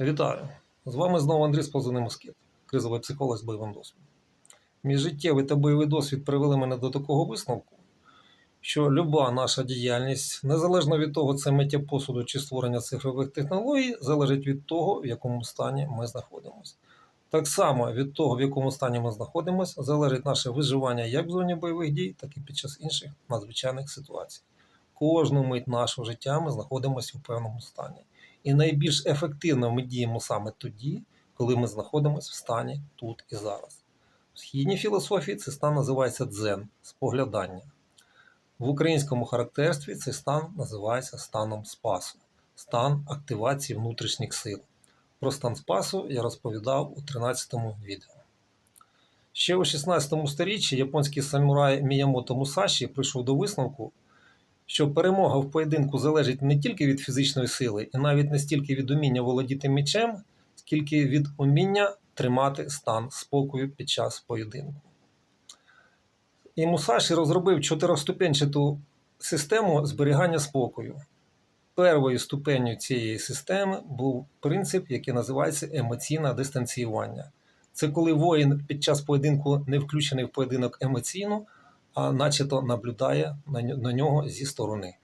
Вітаю! З вами знову Андрій з позивним Москіт, кризовий психолог з бойовим досвідом. Мій життєвий та бойовий досвід привели мене до такого висновку, що люба наша діяльність, незалежно від того, це миття посуду чи створення цифрових технологій, залежить від того, в якому стані ми знаходимося. Так само від того, в якому стані ми знаходимося, залежить наше виживання як в зоні бойових дій, так і під час інших надзвичайних ситуацій. Кожну мить нашого життя ми знаходимося у певному стані. І найбільш ефективно ми діємо саме тоді, коли ми знаходимося в стані тут і зараз. В східній філософії цей стан називається дзен споглядання. В українському характерстві цей стан називається станом спасу, стан активації внутрішніх сил. Про стан спасу я розповідав у 13-му відео. Ще у 16 сторіччі японський самурай Міямото Мусаші прийшов до висновку, що перемога в поєдинку залежить не тільки від фізичної сили, і навіть не стільки від уміння володіти мечем, скільки від уміння тримати стан спокою під час поєдинку. І Мусаші розробив чотирьохступенчату систему зберігання спокою. Первою ступенню цієї системи був принцип, який називається емоційне дистанціювання. Це коли воїн під час поєдинку не включений в поєдинок емоційно, а начебто наблюдає на нього зі сторони.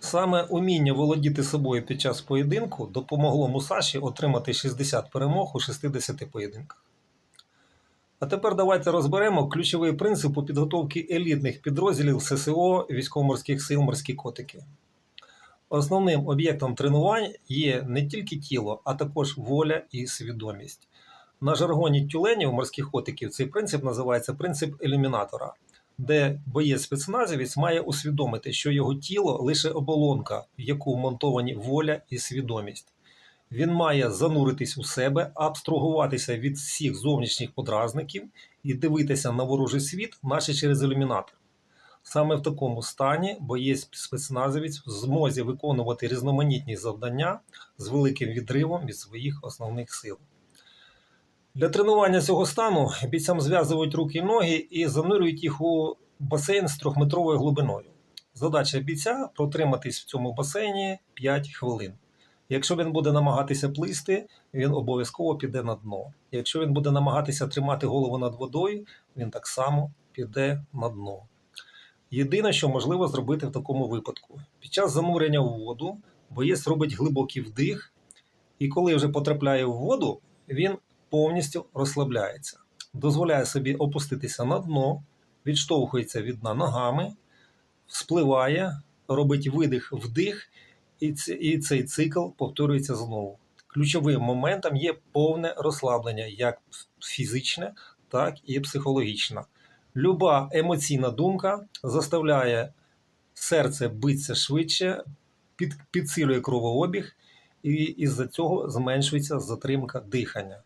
Саме уміння володіти собою під час поєдинку допомогло Мусаші отримати 60 перемог у 60 поєдинках. А тепер давайте розберемо ключовий принцип у підготовки елітних підрозділів ССО військово-морських сил морські котики. Основним об'єктом тренувань є не тільки тіло, а також воля і свідомість. На жаргоні тюленів морських котиків цей принцип називається принцип елімінатора, де боєць спецназівець має усвідомити, що його тіло лише оболонка, в яку вмонтовані воля і свідомість. Він має зануритись у себе, абстрагуватися від всіх зовнішніх подразників і дивитися на ворожий світ, наче через ілюмінатор. Саме в такому стані боєць спецназовець в змозі виконувати різноманітні завдання з великим відривом від своїх основних сил. Для тренування цього стану бійцям зв'язують руки і ноги і занурюють їх у басейн з трьохметровою глибиною. Задача бійця протриматись в цьому басейні 5 хвилин. Якщо він буде намагатися плисти, він обов'язково піде на дно. Якщо він буде намагатися тримати голову над водою, він так само піде на дно. Єдине, що можливо зробити в такому випадку: під час занурення в воду боєць робить глибокий вдих, і коли вже потрапляє в воду, він повністю розслабляється, дозволяє собі опуститися на дно, відштовхується від дна ногами, спливає, робить видих, вдих, і ц- і цей цикл повторюється знову. Ключовим моментом є повне розслаблення, як фізичне, так і психологічне. Люба емоційна думка заставляє серце битися швидше, під, підсилює кровообіг, і із-за цього зменшується затримка дихання.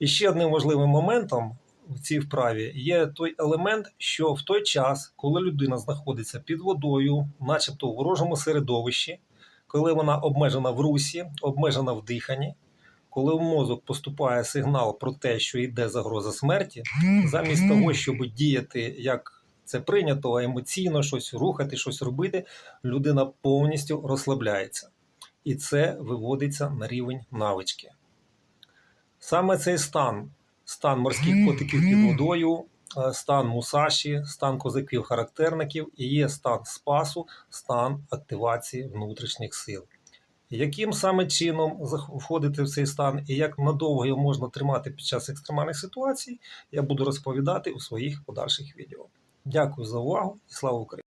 І ще одним важливим моментом в цій вправі є той елемент, що в той час, коли людина знаходиться під водою, начебто у ворожому середовищі, коли вона обмежена в русі, обмежена в диханні, коли в мозок поступає сигнал про те, що йде загроза смерті, замість того, щоб діяти як це прийнято, емоційно щось рухати, щось робити, людина повністю розслабляється. І це виводиться на рівень навички. Саме цей стан, стан морських котиків під водою, е, стан мусаші, стан козаків-характерників і є стан спасу, стан активації внутрішніх сил. Яким саме чином входити в цей стан і як надовго його можна тримати під час екстремальних ситуацій, я буду розповідати у своїх подальших відео. Дякую за увагу і слава Україні!